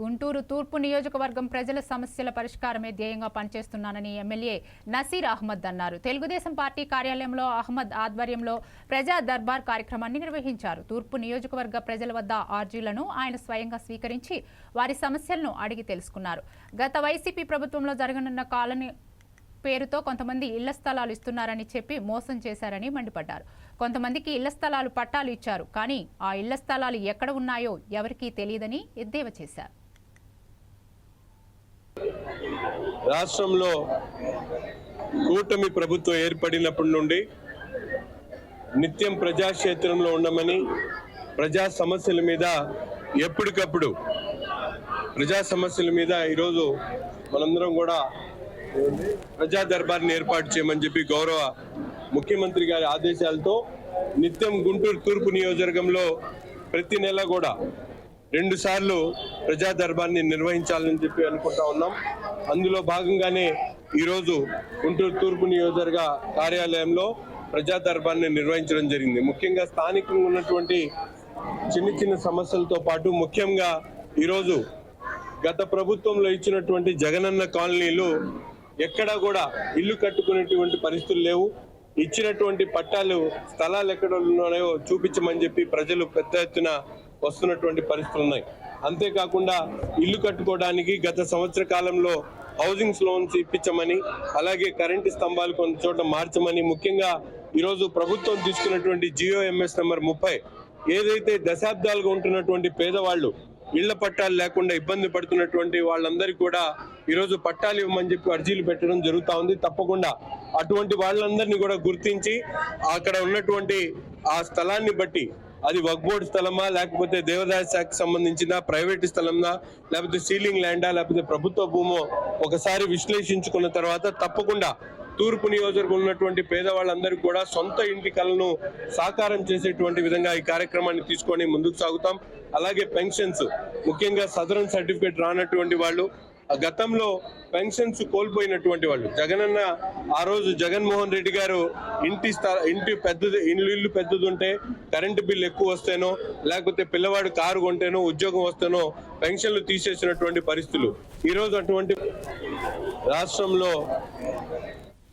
గుంటూరు తూర్పు నియోజకవర్గం ప్రజల సమస్యల పరిష్కారమే ధ్యేయంగా పనిచేస్తున్నానని ఎమ్మెల్యే నసీర్ అహ్మద్ అన్నారు. తెలుగుదేశం పార్టీ కార్యాలయంలో అహ్మద్ ఆధ్వర్యంలో ప్రజా దర్బార్ కార్యక్రమాన్ని నిర్వహించారు. తూర్పు నియోజకవర్గ ప్రజల వద్ద ఆర్జీలను ఆయన స్వయంగా స్వీకరించి వారి సమస్యలను అడిగి తెలుసుకున్నారు. గత వైసీపీ ప్రభుత్వంలో జరగనున్న కాలనీ పేరుతో కొంతమంది ఇళ్ళ స్థలాలు ఇస్తున్నారని చెప్పి మోసం చేశారని మండిపడ్డారు. కొంతమందికి ఇళ్ళ స్థలాలు పట్టాలు ఇచ్చారు. కానీ ఆ ఇళ్ళ స్థలాలు ఎక్కడ ఉన్నాయో ఎవరికీ తెలియదని ఎద్దేవా చేశారు. రాష్ట్రంలో కూటమి ప్రభుత్వం ఏర్పడినప్పటి నుండి నిత్యం ప్రజాక్షేత్రంలో ఉండమని ప్రజా సమస్యల మీద ఎప్పటికప్పుడు ప్రజా సమస్యల మీద ఈరోజు మనందరం కూడా ప్రజా దర్బార్ని ఏర్పాటు చేయమని చెప్పి గౌరవ ముఖ్యమంత్రి గారి ఆదేశాలతో నిత్యం గుంటూరు తూర్పు నియోజకవర్గంలో ప్రతి నెల కూడా రెండు సార్లు ప్రజా దర్బార్ని నిర్వహించాలని చెప్పి అనుకుంటా ఉన్నాం. అందులో భాగంగానే ఈరోజు గుంటూరు తూర్పు నియోజకవర్గ కార్యాలయంలో ప్రజా దర్బార్ని నిర్వహించడం జరిగింది. ముఖ్యంగా స్థానికంగా ఉన్నటువంటి చిన్న చిన్న సమస్యలతో పాటు ముఖ్యంగా ఈరోజు గత ప్రభుత్వంలో ఇచ్చినటువంటి జగనన్న కాలనీలు ఎక్కడా కూడా ఇల్లు కట్టుకునేటువంటి పరిస్థితులు లేవు. ఇచ్చినటువంటి పట్టాలు స్థలాలు ఎక్కడ ఉన్నాయో చూపించమని చెప్పి ప్రజలు పెద్ద ఎత్తున వస్తున్నటువంటి పరిస్థితులు ఉన్నాయి. అంతేకాకుండా ఇల్లు కట్టుకోవడానికి గత సంవత్సర కాలంలో హౌసింగ్ లోన్స్ ఇప్పించమని అలాగే కరెంటు స్తంభాలు కొన్ని చోట మార్చమని ముఖ్యంగా ఈరోజు ప్రభుత్వం తీసుకున్నటువంటి జియో ఎంఎస్ నెంబర్ ముప్పై ఏదైతే దశాబ్దాలుగా ఉంటున్నటువంటి పేదవాళ్ళు ఇళ్ళ పట్టాలు లేకుండా ఇబ్బంది పడుతున్నటువంటి వాళ్ళందరికీ కూడా ఈరోజు పట్టాలు ఇవ్వమని చెప్పి అర్జీలు పెట్టడం జరుగుతూ ఉంది. తప్పకుండా అటువంటి వాళ్ళందరినీ కూడా గుర్తించి అక్కడ ఉన్నటువంటి ఆ స్థలాన్ని బట్టి అది వక్బోర్డ్ స్థలమా లేకపోతే దేవదాయ శాఖకు సంబంధించిన ప్రైవేట్ స్థలమా లేకపోతే సీలింగ్ ల్యాండా లేకపోతే ప్రభుత్వ భూమో ఒకసారి విశ్లేషించుకున్న తర్వాత తప్పకుండా తూర్పు నియోజకవర్గం ఉన్నటువంటి పేదవాళ్ళందరికీ కూడా సొంత ఇంటి కలను సాకారం చేసేటువంటి విధంగా ఈ కార్యక్రమాన్ని తీసుకొని ముందుకు సాగుతాం. అలాగే పెన్షన్స్ ముఖ్యంగా సదరన్ సర్టిఫికేట్ రానటువంటి వాళ్ళు గతంలో పెన్షన్స్ కోల్పోయినటువంటి వాళ్ళు. జగనన్న ఆ రోజు జగన్మోహన్ రెడ్డి గారు ఇంటి ఇంటి పెద్దది ఇల్లు ఇల్లు పెద్దది ఉంటే కరెంటు బిల్లు ఎక్కువ వస్తేనో లేకపోతే పిల్లవాడు కారు కొంటేనో ఉద్యోగం వస్తేనో పెన్షన్లు తీసేసినటువంటి పరిస్థితులు. ఈరోజు అటువంటి రాష్ట్రంలో